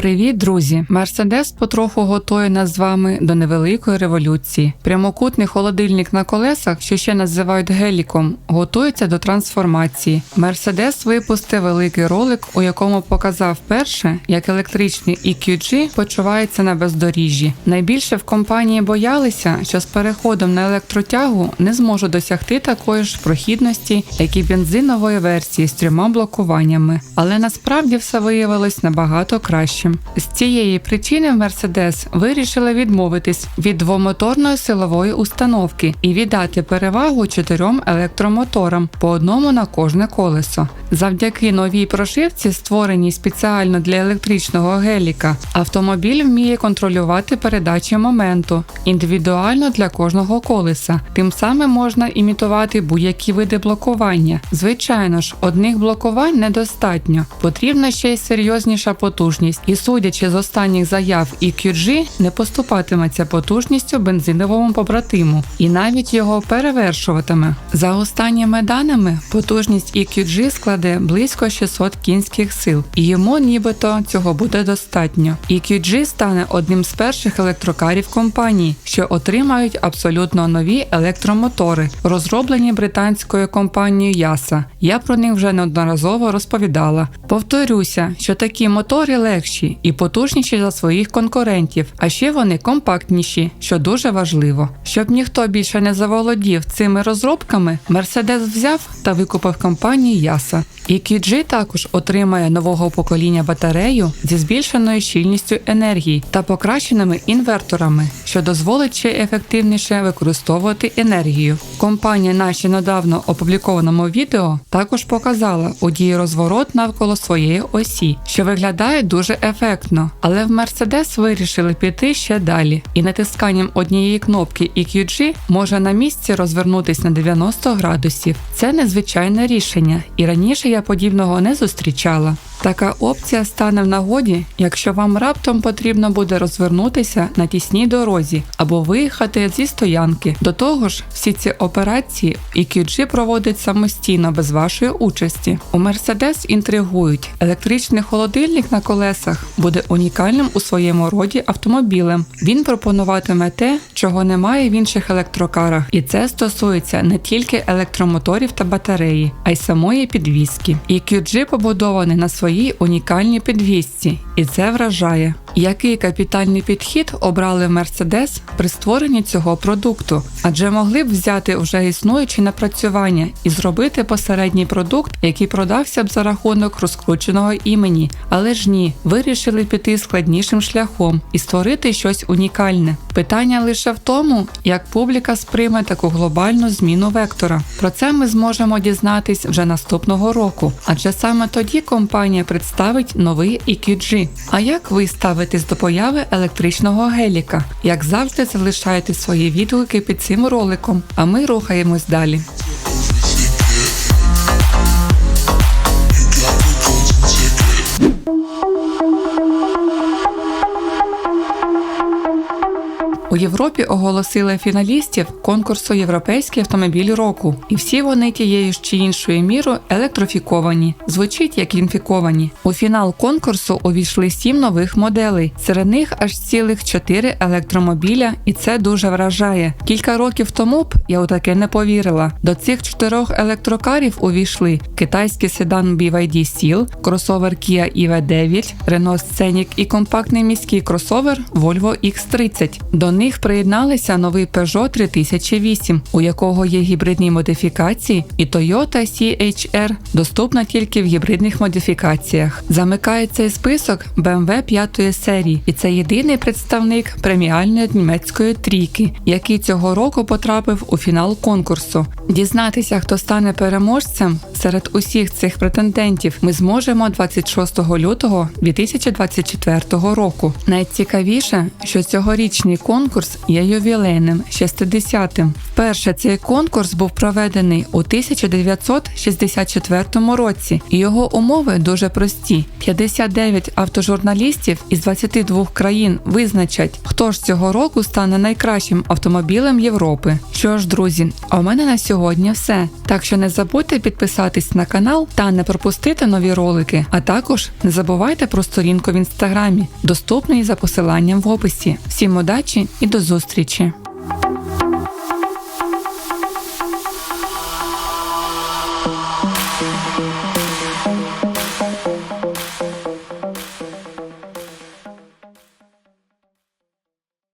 Привіт, друзі! Мерседес потроху готує нас з вами до невеликої революції. Прямокутний холодильник на колесах, що ще називають геліком, готується до трансформації. Мерседес випустив великий ролик, у якому показав перше, як електричний EQG почувається на бездоріжжі. Найбільше в компанії боялися, що з переходом на електротягу не зможуть досягти такої ж прохідності, як і бензинової версії з трьома блокуваннями. Але насправді все виявилось набагато кращим. З цієї причини Mercedes вирішили відмовитись від двомоторної силової установки і віддати перевагу чотирьом електромоторам по одному на кожне колесо. Завдяки новій прошивці, створеній спеціально для електричного геліка, автомобіль вміє контролювати передачі моменту індивідуально для кожного колеса. Тим самим можна імітувати будь-які види блокування. Звичайно ж, одних блокувань недостатньо. Потрібна ще й серйозніша потужність, і судячи з останніх заяв EQG, не поступатиметься потужністю бензиновому побратиму і навіть його перевершуватиме. За останніми даними, потужність EQG складе близько 600 кінських сил, і йому нібито цього буде достатньо. EQG стане одним з перших електрокарів компанії, що отримають абсолютно нові електромотори, розроблені британською компанією Яса. Я про них вже неодноразово розповідала. Повторюся, що такі мотори легші і потужніші за своїх конкурентів, а ще вони компактніші, що дуже важливо. Щоб ніхто більше не заволодів цими розробками, Mercedes взяв та викупив компанію Яса. І QG також отримає нового покоління батарею зі збільшеною щільністю енергії та покращеними інверторами, що дозволить ще ефективніше використовувати енергію. Компанія на ще недавно опублікованому відео також показала у дії розворот навколо своєї осі, що виглядає дуже ефектно, але в Мерседес вирішили піти ще далі, і натисканням однієї кнопки EQG може на місці розвернутись на 90 градусів. Це незвичайне рішення, і раніше я подібного не зустрічала. Така опція стане в нагоді, якщо вам раптом потрібно буде розвернутися на тісній дорозі або виїхати зі стоянки. До того ж, всі ці операції EQG проводить самостійно без вашої участі. У Mercedes інтригують, електричний холодильник на колесах буде унікальним у своєму роді автомобілем. Він пропонуватиме те, чого немає в інших електрокарах, і це стосується не тільки електромоторів та батареї, а й самої підвіски. EQG побудований на своїй своїй унікальній підвісці, і це вражає. Який капітальний підхід обрали Mercedes при створенні цього продукту? Адже могли б взяти вже існуючі напрацювання і зробити посередній продукт, який продався б за рахунок розкрученого імені, але ж ні, вирішили піти складнішим шляхом і створити щось унікальне. Питання лише в тому, як публіка сприйме таку глобальну зміну вектора. Про це ми зможемо дізнатись вже наступного року, адже саме тоді компанія представить новий EQG. А як ви ставитесь до появи електричного геліка? Як завжди, залишайте свої відгуки під цим роликом, а ми рухаємось далі. У Європі оголосили фіналістів конкурсу Європейський автомобіль року, і всі вони тією ж чи іншою мірою електрофіковані, звучить як інфіковані. У фінал конкурсу увійшли сім нових моделей. Серед них аж цілих чотири електромобіля, і це дуже вражає. Кілька років тому б я у таке не повірила. До цих чотирьох електрокарів увійшли китайський седан BYD Seal, кросовер Kia EV9, Renault Scenic і компактний міський кросовер Volvo X30. До них приєдналися новий Peugeot 3008, у якого є гібридні модифікації, і Toyota CHR доступна тільки в гібридних модифікаціях. Замикає цей список BMW 5 серії, і це єдиний представник преміальної німецької трійки, який цього року потрапив у фінал конкурсу. Дізнатися, хто стане переможцем серед усіх цих претендентів, ми зможемо 26 лютого 2024 року. Найцікавіше, що цьогорічний конкурс є ювілейним 60-тим. Вперше цей конкурс був проведений у 1964 році, і його умови дуже прості: 59 автожурналістів із 22 країн визначать, хто ж цього року стане найкращим автомобілем Європи. Що ж, друзі, а у мене на сьогодні все. Так що не забудьте підписати. Підписатись на канал та не пропустити нові ролики. А також не забувайте про сторінку в інстаграмі, доступний за посиланням в описі. Всім удачі і до зустрічі!